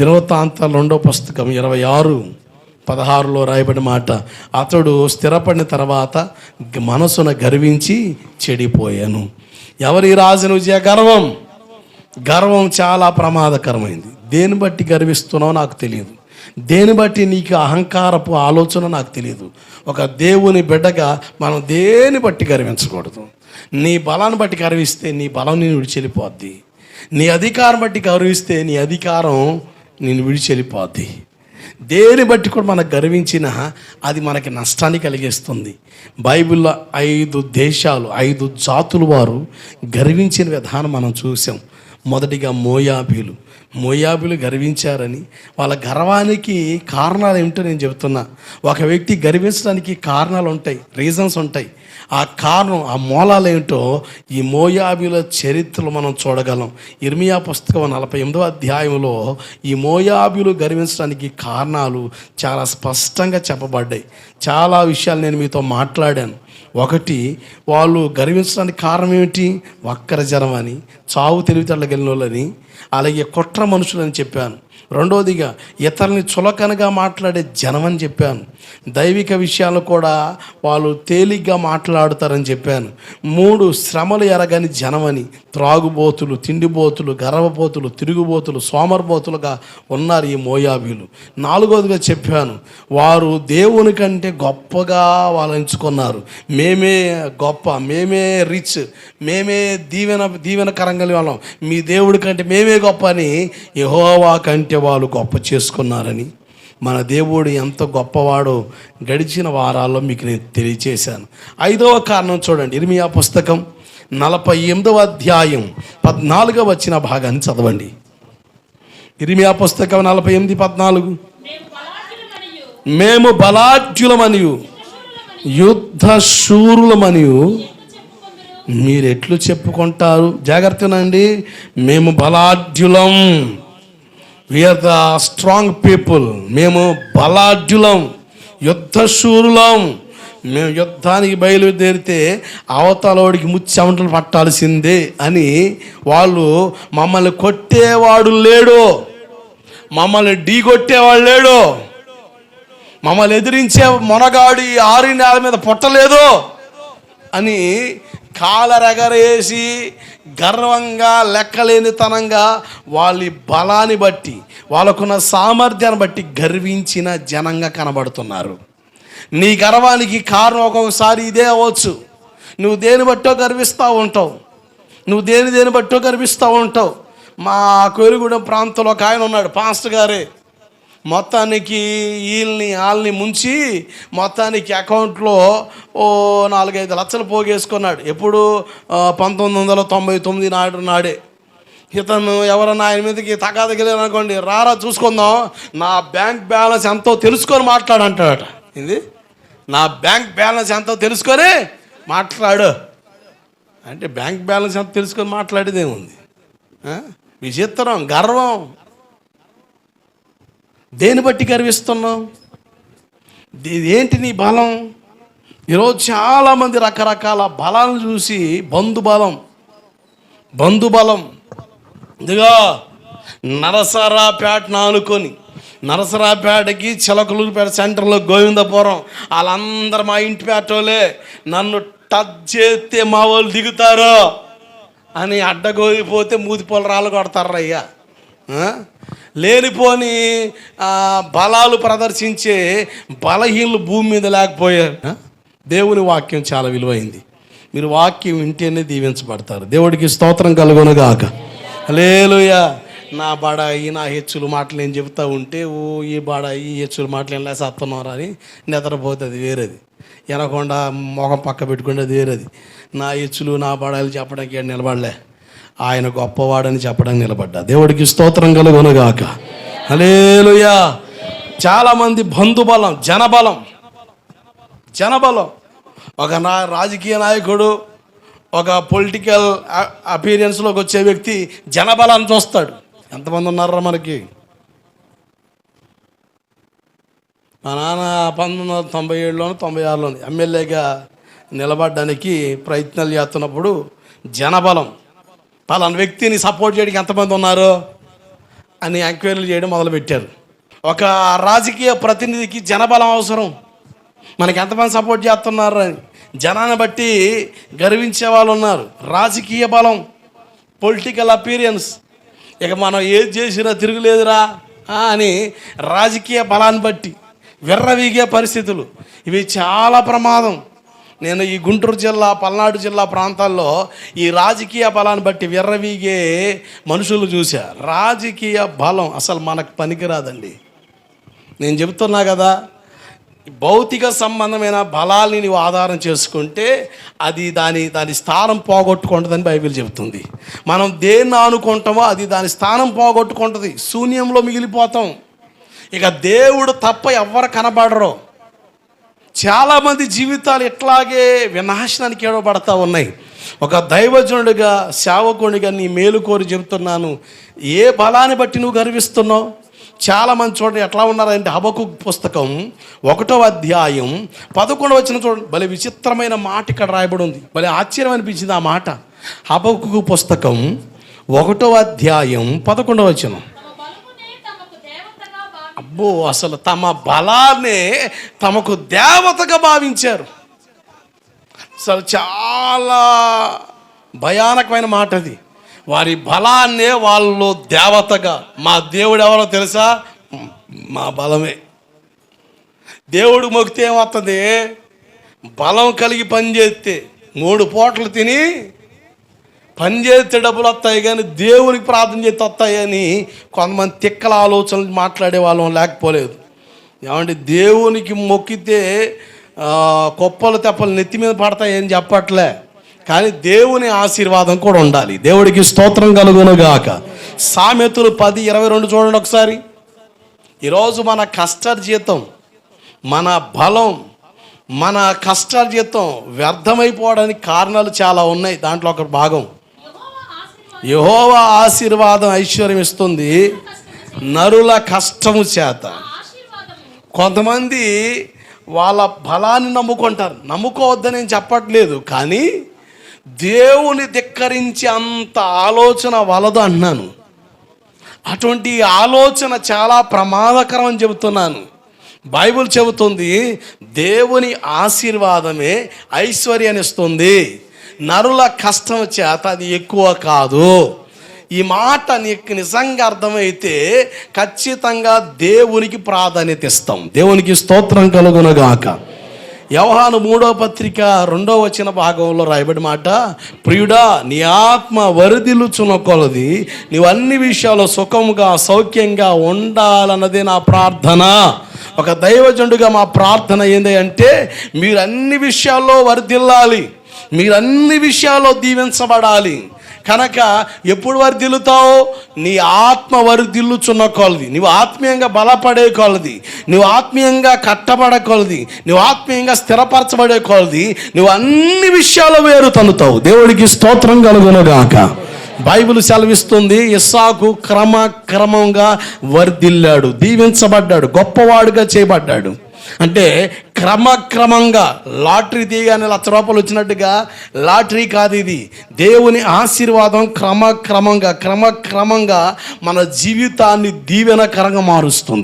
దినవృత్తాంతాల రెండో పుస్తకం ఇరవై ఆరు పదహారులో రాయబడిన మాట అతడు స్థిరపడిన తర్వాత మనసున గర్వించి చెడిపోయాను. ఎవరి రాజును విజయ గర్వం? గర్వం చాలా ప్రమాదకరమైంది. దేని బట్టి గర్విస్తున్నావో నాకు తెలియదు. దేని బట్టి నీకు అహంకారపు ఆలోచన నాకు తెలియదు. ఒక దేవుని బిడ్డగా మనం దేని బట్టి గర్వించకూడదు? నీ బలాన్ని బట్టి గర్విస్తే నీ బలం నేను విడిచెళ్ళిపోద్ది నీ అధికారం బట్టి గౌరవిస్తే నీ అధికారం నేను విడిచెళ్ళిపోద్ది. దేని బట్టి కూడా మనకు గర్వించిన అది మనకి నష్టాన్ని కలిగిస్తుంది. బైబిల్లో ఐదు దేశాలు ఐదు జాతులు వారు గర్వించిన విధానం మనం చూసాం. మొదటిగా మోయాబీలు. మోయాబీలు గర్వించారని వాళ్ళ గర్వానికి కారణాలు ఏమిటో నేను చెబుతున్నా. ఒక వ్యక్తి గర్వించడానికి కారణాలు ఉంటాయి రీజన్స్ ఉంటాయి. ఆ కారణం ఆ మూలాలు ఏమిటో ఈ మోయాబీల చరిత్రలు మనం చూడగలం. ఇర్మియా పుస్తకం నలభై ఎనిమిదో అధ్యాయంలో ఈ మోయాబీలు గర్వించడానికి కారణాలు చాలా స్పష్టంగా చెప్పబడ్డాయి. చాలా విషయాలు నేను మీతో మాట్లాడాను. ఒకటి వాళ్ళు గర్వించడానికి కారణం ఏమిటి? వక్కర జనం అని చావు తెలివితేటలు కలిగిన వాళ్ళని అలాగే కుట్ర మనుషులని చెప్పాను. రెండవదిగా ఇతరుని చులకనగా మాట్లాడే జనం అని చెప్పాను. దైవిక విషయాలు కూడా వాళ్ళు తేలిగ్గా మాట్లాడుతారని చెప్పాను. మూడు శ్రమలు ఎరగని జనమని. త్రాగుబోతులు తిండిబోతులు గర్వబోతులు తిరుగుబోతులు సోమరబోతులుగా ఉన్నారు ఈ మోయాబీలు. నాలుగోదిగా చెప్పాను వారు దేవుని కంటే గొప్పగా వాళ్ళు ఎంచుకున్నారు మేమే గొప్ప మేమే రిచ్ మేమే దీవెన దీవెనకరంగా వాళ్ళం. మీ దేవుడి కంటే మేమే గొప్ప అని యహోవా కంటే వాళ్ళు గొప్ప చేసుకున్నారని. మన దేవుడు ఎంత గొప్పవాడో గడిచిన వారాల్లో మీకు నేను తెలియచేశాను. ఐదవ కారణం చూడండి ఇర్మియా పుస్తకం నలభై ఎనిమిదవ అధ్యాయం పద్నాలుగవ వచ్చిన భాగాన్ని చదవండి. ఇరిమియా పుస్తకం నలభై ఎనిమిది పద్నాలుగు. మేము బలాఢ్యులమనియు యుద్ధ శూరులమనియు మీరు ఎట్లు చెప్పుకుంటారు? జాగ్రత్తనండి. మేము బలాఢ్యులం. We are the strong people మేము బలాఢ్యులం. యుద్ధశూరులం మేము యుద్ధానికి బయలుదేరితే అవతలోడికి ముచ్చెమటలు పట్టాల్సిందే అని వాళ్ళు మమ్మల్ని కొట్టేవాడు లేడు. మమ్మల్ని ఢీ కొట్టేవాడు లేడు. మమ్మల్ని ఎదిరించే మొనగాడి ఆరి నేల మీద పుట్టలేదు. అని కాలరెగరేసి గర్వంగా లెక్కలేనితనంగా వాళ్ళ బలాన్ని బట్టి వాళ్ళకున్న సామర్థ్యాన్ని బట్టి గర్వించిన జనంగా కనబడుతున్నారు. నీ గర్వానికి కారణం ఒక్కొక్కసారి ఇదే అవ్వచ్చు. నువ్వు దేని బట్టో గర్విస్తూ ఉంటావు. నువ్వు దేని దేని బట్టో గర్విస్తూ ఉంటావు. మా కోరిగూడెం ప్రాంతంలో ఒక ఆయన ఉన్నాడు పాస్టర్ గారే. మొత్తానికి వీళ్ళని వాళ్ళని ముంచి మొత్తానికి అకౌంట్లో ఓ నాలుగైదు లక్షలు పోగేసుకున్నాడు. ఎప్పుడు పంతొమ్మిది వందల తొంభై తొమ్మిది నాడు నాడే. ఇతను ఎవరన్నా ఆయన మీదకి తగాదగలేరు రారా చూసుకుందాం. నా బ్యాంక్ బ్యాలెన్స్ ఎంతో తెలుసుకొని మాట్లాడంటాడట. ఇది నా బ్యాంక్ బ్యాలెన్స్ ఎంతో తెలుసుకొని మాట్లాడు. అంటే బ్యాంక్ బ్యాలెన్స్ ఎంత తెలుసుకొని మాట్లాడేదేముంది? విచిత్రం గర్వం. దేని బట్టి గర్విస్తున్నావు? ఏంటి నీ బలం? ఈరోజు చాలామంది రకరకాల బలాలను చూసి బంధుబలం బంధుబలం. ఇదిగా నరసరాపేటను ఆనుకొని నరసరాపేటకి చిలకలూరుపేట సెంటర్లో గోవిందపురం. వాళ్ళందరూ మా ఇంటి పేటోలే నన్ను టచ్ చేస్తే మా వాళ్ళు దిగుతారు అని అడ్డగోలిపోతే మూతిపోలు రాళ్ళు కొడతారు అయ్యా. లేనిపోని బలాలు ప్రదర్శించే బలహీనలు భూమి మీద లేకపోయారు. దేవుని వాక్యం చాలా విలువైంది. మీరు వాక్యం వింటేనే దీవించబడతారు. దేవుడికి స్తోత్రం కలుగునుగాక. లేలుయా నా బడాయి నా హెచ్చులు మాటలు నేను చెబుతూ ఉంటే ఓ ఈ బడాయి ఈ హెచ్చులు మాటలు ఎలా సత్తున్నారా అని నిద్రపోతుంది అది వేరేది. ఎనకుండా మొహం పక్క పెట్టుకుంటే అది వేరేది. నా హెచ్చులు నా బడాయిలు చెప్పడానికి నిలబడలే. ఆయన గొప్పవాడని చెప్పడానికి నిలబడ్డా. దేవుడికి స్తోత్రం కలుగునగాక. హలేలుయా చాలామంది బంధుబలం జనబలం. జనబలం. ఒక నా రాజకీయ నాయకుడు ఒక పొలిటికల్ అపీరియన్స్లోకి వచ్చే వ్యక్తి జనబలాన్ని చూస్తాడు. ఎంతమంది ఉన్నారా మనకి? మా నాన్న పంతొమ్మిది వందల తొంభై ఏడులోను తొంభై ఆరులోను ఎమ్మెల్యేగా నిలబడడానికి ప్రయత్నాలు చేస్తున్నప్పుడు జనబలం. పలానా వ్యక్తిని సపోర్ట్ చేయడానికి ఎంతమంది ఉన్నారు? అని ఎంక్వైరీలు చేయడం మొదలుపెట్టారు. ఒక రాజకీయ ప్రతినిధికి జనబలం అవసరం. మనకి ఎంతమంది సపోర్ట్ చేస్తున్నారు అని. జనాన్ని బట్టి గర్వించే వాళ్ళు ఉన్నారు. రాజకీయ బలం పొలిటికల్ అపీరియన్స్ ఇక మనం ఏది చేసినా తిరుగులేదురా అని రాజకీయ బలాన్ని బట్టి విర్రవీగే పరిస్థితులు. ఇవి చాలా ప్రమాదం. నేను ఈ గుంటూరు జిల్లా పల్నాడు జిల్లా ప్రాంతాల్లో ఈ రాజకీయ బలాన్ని బట్టి విర్రవీగే మనుషులు చూసా రాజకీయ బలం అసలు మనకు పనికిరాదండి. నేను చెబుతున్నా కదా భౌతిక సంబంధమైన బలాల్ని నీవు ఆధారం చేసుకుంటే అది దాని దాని స్థానం పోగొట్టుకుంటుందని బైబిల్ చెబుతుంది. మనం దేన్ని ఆనుకుంటామో అది దాని స్థానం పోగొట్టుకుంటుంది. శూన్యంలో మిగిలిపోతాం. ఇక దేవుడు తప్ప ఎవ్వరు కనబడరు. చాలామంది జీవితాలు ఇట్లాగే వినాశనానికి ఏడవబడతా ఉన్నాయి. ఒక దైవజనుడిగా సేవకునిగా నీ మేలు కోరి చెబుతున్నాను. ఏ బలాన్ని బట్టి నువ్వు గర్విస్తున్నావు? చాలామంది చూడండి ఎట్లా ఉన్నారంటే హబకు పుస్తకం ఒకటో అధ్యాయం పదకొండవ వచ్చిన చూడండి. భలే విచిత్రమైన మాట ఇక్కడ రాయబడి ఉంది. భలే ఆశ్చర్యం అనిపించింది ఆ మాట. హబకు పుస్తకం ఒకటో అధ్యాయం పదకొండవ వచనం తమ బలమునే తమకు దేవతగా భావించి అబ్బో అసలు తమ బలాన్నే తమకు దేవతగా భావించారు. అసలు చాలా భయానకమైన మాట అది వారి బలాన్నే వాళ్ళు దేవతగా. మా దేవుడు ఎవరో తెలుసా? మా బలమే. దేవుడు మొక్కితే ఏమవుతుంది? బలం కలిగి పనిచేస్తే మూడు పూటలు తిని పని చేస్తే డబ్బులు వస్తాయి కానీ దేవునికి ప్రార్థన చేస్తే వస్తాయని కొంతమంది తిక్కల ఆలోచనలు మాట్లాడే వాళ్ళం లేకపోలేదు. ఏమంటే దేవునికి మొక్కితే కుప్పలు తెప్పలు నెత్తి మీద పడతాయని చెప్పట్లే. కానీ దేవుని ఆశీర్వాదం కూడా ఉండాలి. దేవుడికి స్తోత్రం కలుగునుగాక. సామెతలు పది ఇరవై రెండు చూడండి ఒకసారి. ఈరోజు మన కష్టార్జితం మన బలం మన కష్టార్జితం వ్యర్థమైపోవడానికి కారణాలు చాలా ఉన్నాయి. దాంట్లో ఒక భాగం. యహోవ ఆశీర్వాదం ఐశ్వర్యం ఇస్తుంది. నరుల కష్టము చేత. కొంతమంది వాళ్ళ బలాన్ని నమ్ముకుంటారు. నమ్ముకోవద్దని నేను చెప్పట్లేదు కానీ దేవుని ధిక్కరించి అంత ఆలోచన వలదు అన్నాను. అటువంటి ఆలోచన చాలా ప్రమాదకరం అని చెబుతున్నాను. బైబిల్ చెబుతుంది దేవుని ఆశీర్వాదమే ఐశ్వర్యాన్ని ఇస్తుంది. నరుల కష్టం చేత అది ఎక్కువ కాదు. ఈ మాట నీకు నిజంగా అర్థమైతే ఖచ్చితంగా దేవునికి ప్రాధాన్యత ఇస్తాం. దేవునికి స్తోత్రం కలుగునగాక. వ్యవహాను మూడో పత్రిక రెండో వచ్చిన భాగంలో రాయబడి మాట ప్రియుడా నీ ఆత్మ వరిదిల్లుచున్న కొలది నీవు అన్ని విషయాల్లో సుఖముగా సౌఖ్యంగా ఉండాలన్నదే నా ప్రార్థన. ఒక దైవజండుగా మా ప్రార్థన ఏంది అంటే మీరు అన్ని విషయాల్లో వర్ధిల్లాలి మీరు అన్ని విషయాల్లో దీవించబడాలి. కనుక ఎప్పుడు వర్ధిల్లుతావు? నీ ఆత్మ వర్ధిల్లుచున్న కొలది. నువ్వు ఆత్మీయంగా బలపడే కొలది. నువ్వు ఆత్మీయంగా కట్టబడే కొలది. నువ్వు ఆత్మీయంగా స్థిరపరచబడే కొలది. నువ్వు అన్ని విషయాలు వేరు తనుతావు దేవుడికి స్తోత్రం కలుగునుగాక. బైబిల్ సెలవిస్తుంది ఇస్సాకు క్రమ క్రమంగా వర్ధిల్లాడు దీవించబడ్డాడు గొప్పవాడుగా చేయబడ్డాడు. అంటే క్రమక్రమంగా లాటరీ తీయగానే లక్ష రూపాయలు వచ్చినట్టుగా లాటరీ కాదు ఇది. దేవుని ఆశీర్వాదం క్రమక్రమంగా క్రమక్రమంగా మన జీవితాన్ని దీవెనకరంగా మారుస్తుంది.